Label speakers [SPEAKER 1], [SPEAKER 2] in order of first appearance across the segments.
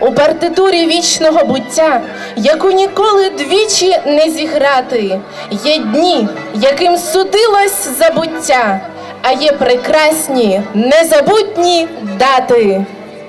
[SPEAKER 1] У партитурі вічного буття, яку ніколи двічі не зіграти, є дні, яким судилось забуття, а є прекрасні, незабутні дати.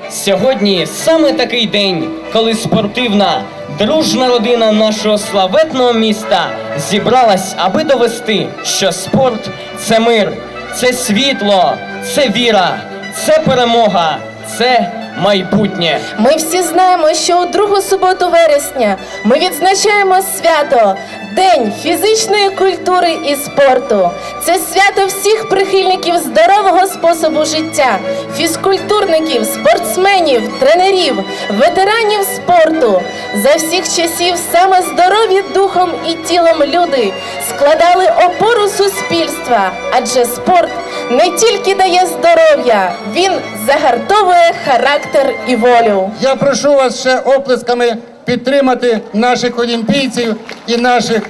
[SPEAKER 2] Сьогодні саме такий день, коли спортивна, дружна родина нашого славетного міста зібралась, аби довести, що спорт це мир, це світло, це віра, це перемога, це майбутнє.
[SPEAKER 1] Ми всі знаємо, що у другу суботу вересня ми відзначаємо свято День фізичної культури і спорту. Це свято всіх прихильників здорового способу життя, фізкультурників, спортсменів, тренерів, ветеранів спорту. За всіх часів саме здорові духом і тілом люди складали опору суспільства, адже спорт не тільки дає здоров'я, він загартовує характер і волю.
[SPEAKER 3] Я прошу вас ще оплесками підтримати наших олімпійців і наших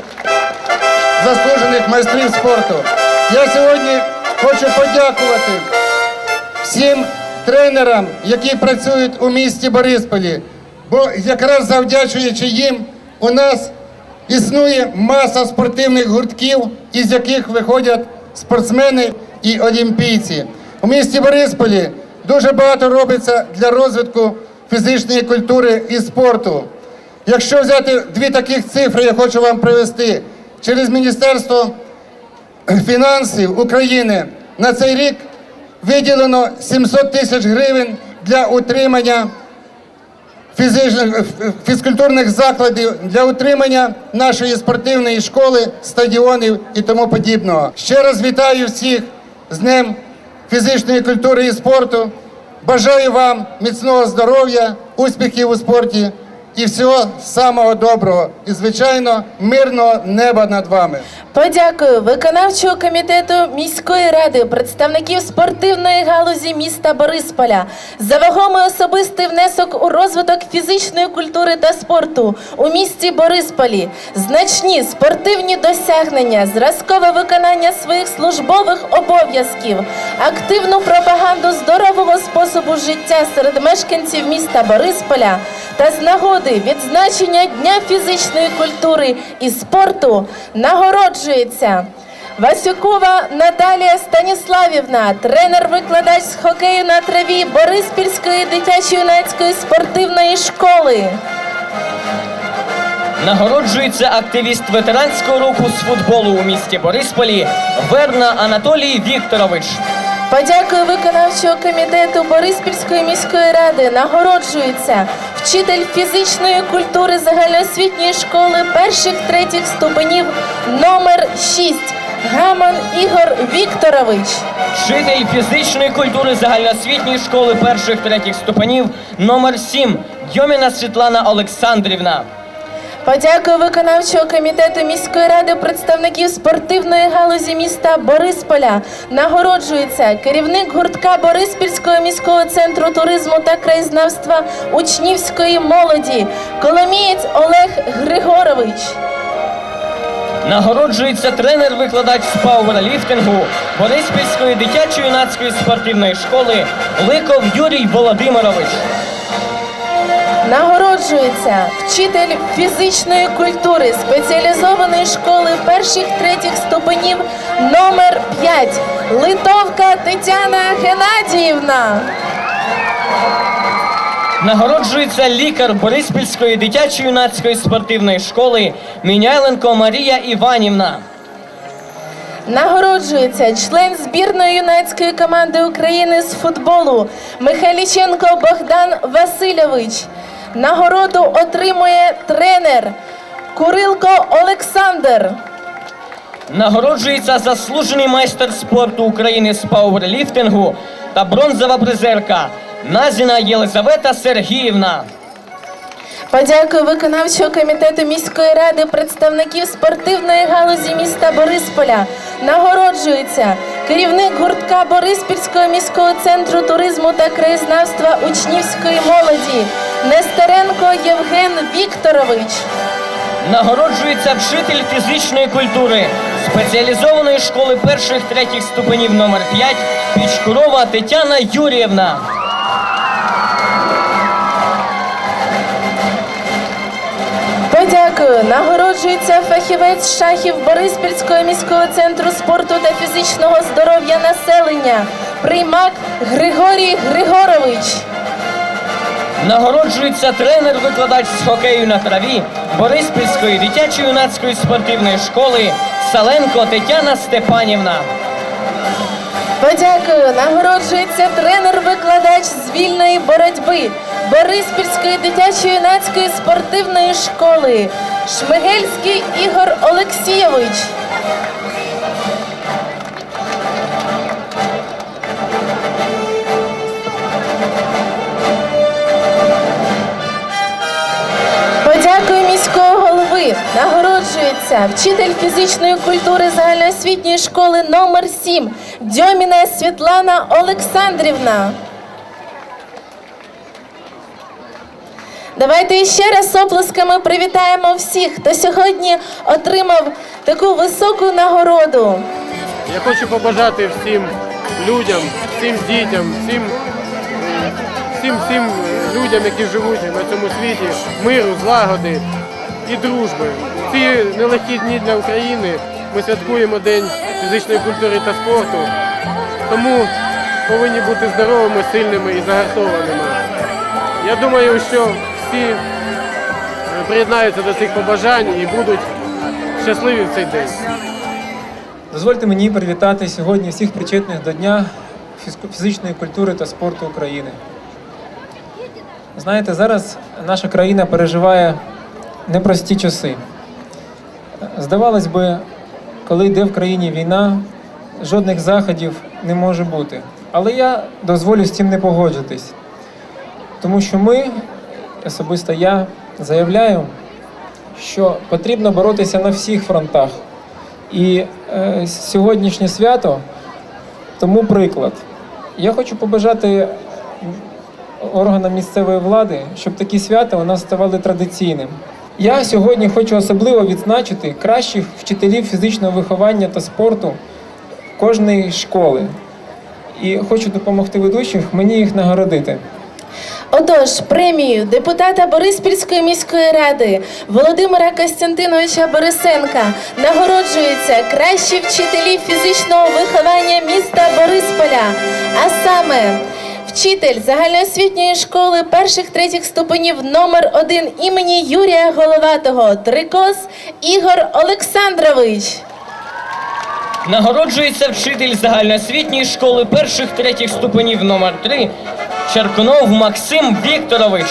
[SPEAKER 3] заслужених майстрів спорту. Я сьогодні хочу подякувати всім тренерам, які працюють у місті Борисполі, бо якраз завдячуючи їм, у нас існує маса спортивних гуртків, із яких виходять спортсмени і олімпійці. У місті Борисполі дуже багато робиться для розвитку фізичної культури і спорту. Якщо взяти дві таких цифри, я хочу вам привести через Міністерство фінансів України на цей рік виділено 700 тисяч гривень для утримання фізкультурних закладів для утримання нашої спортивної школи, стадіонів і тому подібного. Ще раз вітаю всіх з Днем фізичної культури і спорту. Бажаю вам міцного здоров'я, успіхів у спорті і всього самого доброго. І, звичайно, мирного неба над вами.
[SPEAKER 1] Подякую виконавчого комітету міської ради, представників спортивної галузі міста Борисполя за вагомий особистий внесок у розвиток фізичної культури та спорту у місті Борисполі, значні спортивні досягнення, зразкове виконання своїх службових обов'язків, активну пропаганду здорового способу життя серед мешканців міста Борисполя та з нагоди відзначення Дня фізичної культури і спорту нагороджується. Васюкова Наталія Станіславівна, тренер-викладач з хокею на траві Бориспільської дитячо-юнацької спортивної школи.
[SPEAKER 2] Нагороджується активіст ветеранського руху з футболу у місті Борисполі Верна Анатолій Вікторович.
[SPEAKER 1] Подякую виконавчого комітету Бориспільської міської ради. Нагороджується вчитель фізичної культури загальноосвітньої школи перших третіх ступенів номер 6 Гаман Ігор Вікторович.
[SPEAKER 2] Вчитель фізичної культури загальноосвітньої школи перших третіх ступенів номер 7 Дьоміна Світлана Олександрівна.
[SPEAKER 1] Подякую виконавчого комітету міської ради представників спортивної галузі міста Борисполя. Нагороджується керівник гуртка Бориспільського міського центру туризму та краєзнавства учнівської молоді Коломієць Олег Григорович.
[SPEAKER 2] Нагороджується тренер-викладач з пауерліфтингу Бориспільської дитячо-юнацької спортивної школи Ликов Юрій Володимирович.
[SPEAKER 1] Нагороджується вчитель фізичної культури спеціалізованої школи перших третіх ступенів номер 5 Литовка Тетяна Геннадіївна.
[SPEAKER 2] Нагороджується лікар Бориспільської дитячо-юнацької спортивної школи Міняйленко Марія Іванівна.
[SPEAKER 1] Нагороджується член збірної юнацької команди України з футболу Михайліченко Богдан Васильович. Нагороду отримує тренер Курилко Олександр.
[SPEAKER 2] Нагороджується заслужений майстер спорту України з пауерліфтингу та бронзова призерка Назіна Єлизавета Сергіївна.
[SPEAKER 1] Подякую виконавчого комітету міської ради представників спортивної галузі міста Борисполя. Нагороджується керівник гуртка Бориспільського міського центру туризму та краєзнавства учнівської молоді Нестеренко Євген Вікторович.
[SPEAKER 2] Нагороджується вчитель фізичної культури спеціалізованої школи перших третіх ступенів номер 5 Пічкурова Тетяна Юріївна.
[SPEAKER 1] Подякую. Нагороджується фахівець шахів Бориспільського міського центру спорту та фізичного здоров'я населення. Приймак Григорій Григорович.
[SPEAKER 2] Нагороджується тренер-викладач з хокею на траві Бориспільської дитячо-юнацької спортивної школи Саленко Тетяна Степанівна.
[SPEAKER 1] Подякую. Нагороджується тренер-викладач з вільної боротьби Бориспільської дитячо-юнацької спортивної школи Шмигельський Ігор Олексійович. Подякую міського голови. Нагороджується вчитель фізичної культури загальноосвітньої школи номер 7 Дьоміна Світлана Олександрівна. Давайте ще раз оплесками привітаємо всіх, хто сьогодні отримав таку високу нагороду.
[SPEAKER 4] Я хочу побажати всім людям, всім дітям, всім, всім, всім людям, які живуть на цьому світі, миру, злагоди і дружби. Ці нелегкі дні для України ми святкуємо День фізичної культури та спорту, тому повинні бути здоровими, сильними і загартованими. Я думаю, що всі е, приєднаються до цих побажань і будуть щасливі в цей день.
[SPEAKER 5] Дозвольте мені привітати сьогодні всіх причетних до Дня фізичної культури та спорту України. Знаєте, зараз наша країна переживає непрості часи. Здавалось би, коли йде в країні війна, жодних заходів не може бути. Але я дозволю з цим не погоджуватись. Тому що ми, особисто я, заявляю, що потрібно боротися на всіх фронтах. І е, сьогоднішнє свято тому приклад. Я хочу побажати органам місцевої влади, щоб такі свята у нас ставали традиційним. Я сьогодні хочу особливо відзначити кращих вчителів фізичного виховання та спорту кожної школи. І хочу допомогти ведучих мені їх нагородити.
[SPEAKER 1] Отож, премію депутата Бориспільської міської ради Володимира Костянтиновича Борисенка нагороджуються кращі вчителі фізичного виховання міста Борисполя, а саме вчитель загальноосвітньої школи перших третіх ступенів номер 1 імені Юрія Головатого Трикос Ігор Олександрович.
[SPEAKER 2] Нагороджується вчитель загальноосвітньої школи перших третіх ступенів номер 3 Черкунов Максим Вікторович.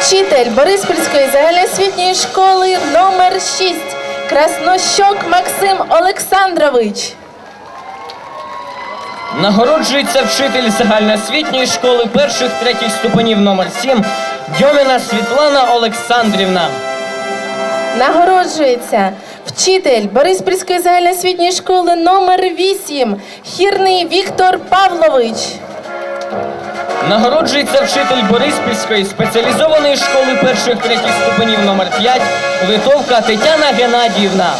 [SPEAKER 1] Вчитель Бориспільської загальноосвітньої школи номер 6 Краснощок Максим Олександрович.
[SPEAKER 2] Нагороджується вчитель загальноосвітньої школи перших третіх ступенів номер 7 Дьоміна Світлана Олександрівна.
[SPEAKER 1] Нагороджується вчитель Бориспільської загальноосвітньої школи номер 8 Хірний Віктор Павлович.
[SPEAKER 2] Нагороджується вчитель Бориспільської спеціалізованої школи перших третіх ступенів номер 5 Литовка Тетяна Геннадіївна.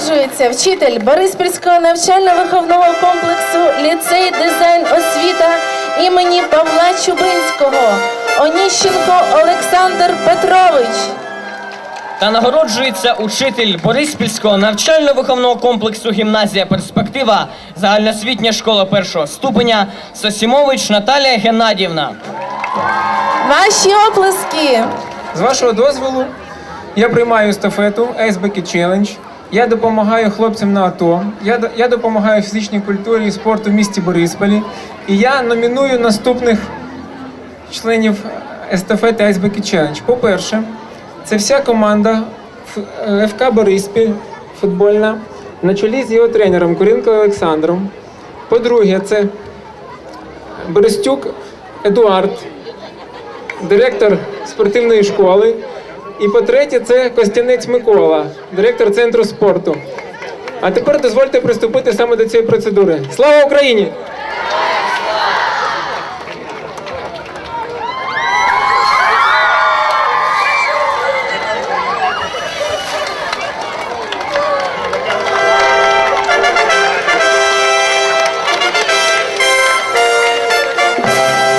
[SPEAKER 1] Нагороджується вчитель Бориспільського навчально-виховного комплексу ліцей дизайн освіта імені Павла Чубинського Оніщенко Олександр Петрович.
[SPEAKER 2] Та нагороджується учитель Бориспільського навчально-виховного комплексу гімназія Перспектива загальноосвітня школа першого ступеня Сосімович Наталія Геннадіївна.
[SPEAKER 1] Ваші оплески.
[SPEAKER 5] З вашого дозволу, я приймаю естафету Bucket Challenge. Я допомагаю хлопцям на АТО. Я, я допомагаю фізичній культурі і спорту в місті Борисполі. І я номіную наступних членів естафети Ice Challenge. По-перше, це вся команда ФК Бориспіль футбольна на чолі з його тренером Курінко Олександром. По-друге, це Берестюк Едуард, директор спортивної школи. І по-третє, це Костянець Микола, директор центру спорту. А тепер дозвольте приступити саме до цієї процедури. Слава Україні!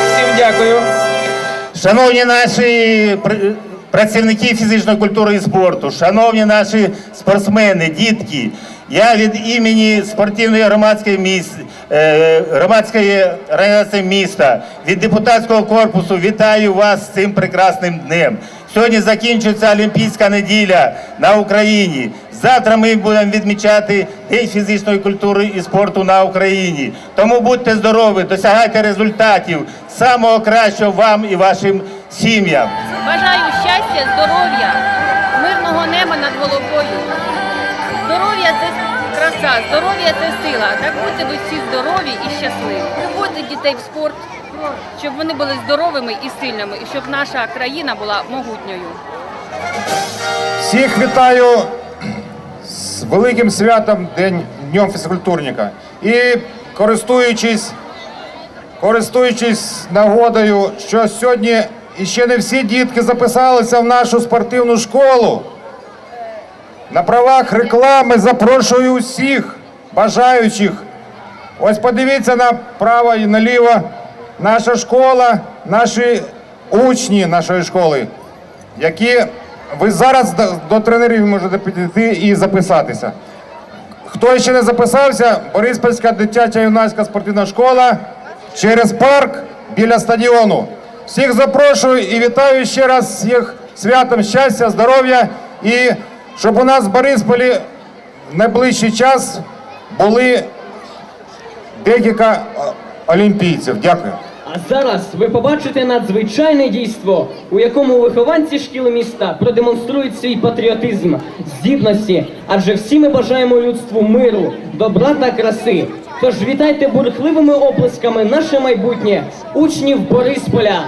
[SPEAKER 5] Всім дякую.
[SPEAKER 6] Шановні наші працівники фізичної культури і спорту, шановні наші спортсмени, дітки, я від імені спортивної громадської міст, е, громадської організації міста, від депутатського корпусу вітаю вас з цим прекрасним днем. Сьогодні закінчується Олімпійська неділя на Україні. Завтра ми будемо відмічати День фізичної культури і спорту на Україні. Тому будьте здорові, досягайте результатів самого кращого вам і вашим сім'ям.
[SPEAKER 7] Щастя, здоров'я, мирного неба над головою. Здоров'я це краса, здоров'я це сила. Так будьте ви всі здорові і щасливі. Приводьте дітей в спорт, щоб вони були здоровими і сильними, і щоб наша країна була могутньою.
[SPEAKER 8] Всіх вітаю з великим святом День Днем фізкультурника. І користуючись, користуючись нагодою, що сьогодні іще не всі дітки записалися в нашу спортивну школу. На правах реклами запрошую усіх бажаючих. Ось подивіться направо і наліво. Наша школа, наші учні нашої школи які ви зараз до тренерів можете підійти і записатися. Хто ще не записався, Бориспільська дитяча юнацька спортивна школа через парк біля стадіону. Всіх запрошую і вітаю ще раз всіх святом щастя, здоров'я і щоб у нас в Борисполі в найближчий час були декілька олімпійців. Дякую.
[SPEAKER 2] А зараз ви побачите надзвичайне дійство, у якому вихованці шкіли міста продемонструють свій патріотизм, здібності, адже всі ми бажаємо людству миру, добра та краси. Тож вітайте бурхливими оплесками наше майбутнє учнів Борисполя.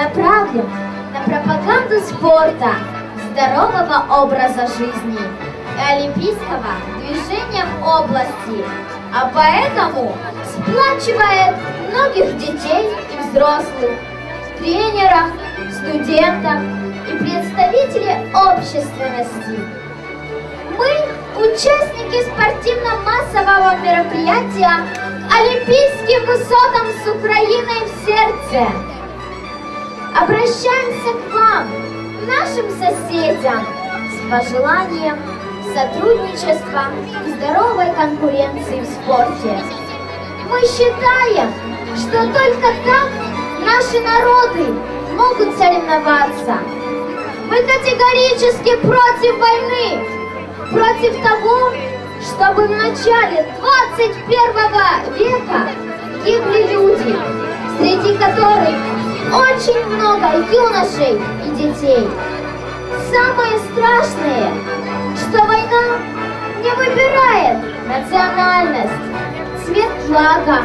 [SPEAKER 9] Направлен на пропаганду спорта, здорового образа жизни и олимпийского движения в области, а поэтому сплачивает многих детей и взрослых, тренеров, студентов и представителей общественности. Мы участники спортивно-массового мероприятия Олимпийским высотам с Украиной в сердце. Обращаемся к вам, нашим соседям, с пожеланием сотрудничества и здоровой конкуренции в спорте. Мы считаем, что только так наши народы могут соревноваться. Мы категорически против войны, против того, чтобы в начале 21 века гибли люди, среди которых очень много юношей и детей. Самое страшное, что война не выбирает национальность, цвет флага,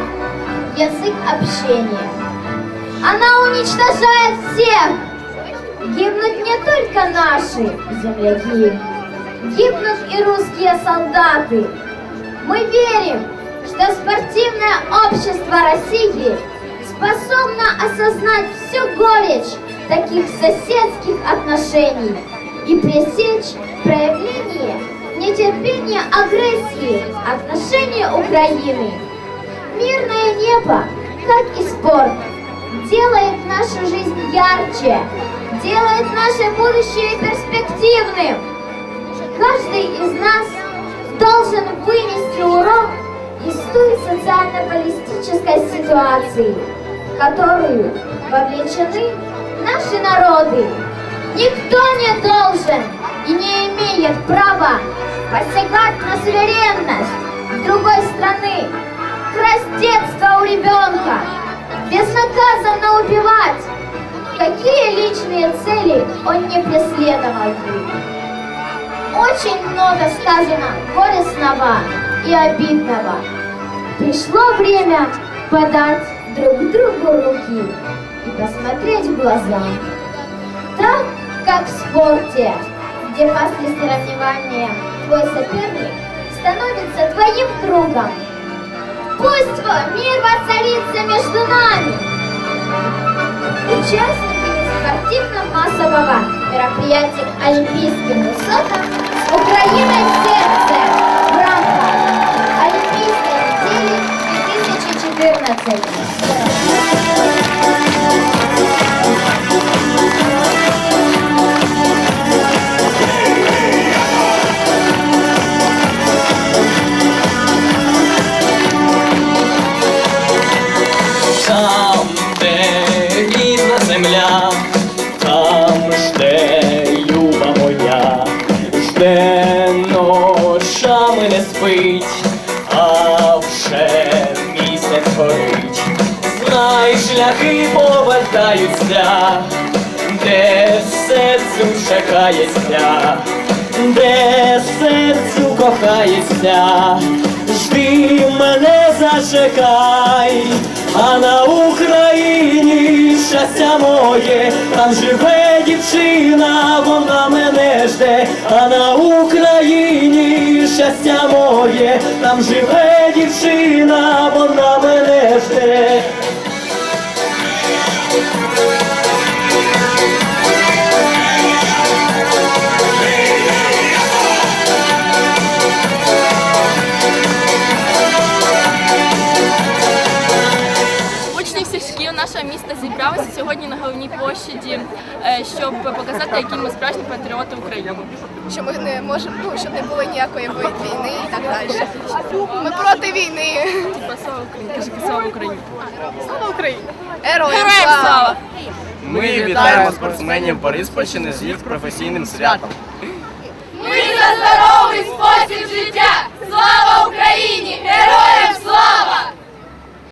[SPEAKER 9] язык общения. Она уничтожает всех. Гибнут не только наши земляки, гибнут и русские солдаты. Мы верим, что спортивное общество России способно осознать всю горечь таких соседских отношений и пресечь проявление нетерпения агрессии в отношении Украины. Мирное небо, как и спорт, делает нашу жизнь ярче, делает наше будущее перспективным. Каждый из нас должен вынести урок из той социально-политической ситуации, которую вовлечены наши народы. Никто не должен и не имеет права посягать на суверенность другой страны, красть детство у ребенка, безнаказанно убивать, какие личные цели он не преследовал. Очень много сказано горестного и обидного. Пришло время подать друг другу руки и посмотреть в глаза. Так, как в спорте, где после соревнования твой соперник становится твоим другом. Пусть мир воцарится между нами. Участниками спортивно-массового мероприятия Олимпийским высотам в сердце в рамках Олимпийской недели 2014.
[SPEAKER 2] Спить, а вже місяць горить. Знай, шляхи повертаються, де серцю чекається, де серцю кохається, жди мене зачекай, а на Україні щастя моє, там живе дівчина, вона мене жде, а на Україні щастя моє, там живе дівчина, вона мене жде.
[SPEAKER 10] що ми не можемо, ну щоб не було ніякої війни і так далі. Ми проти війни.
[SPEAKER 11] Слава Україні! Слава Україні!
[SPEAKER 10] Слава Україні! Героям
[SPEAKER 11] слава!
[SPEAKER 12] Ми вітаємо спортсменів Бориспольщини з їх професійним святом.
[SPEAKER 7] Ми за здоровий спосіб життя! Слава Україні! Героям слава!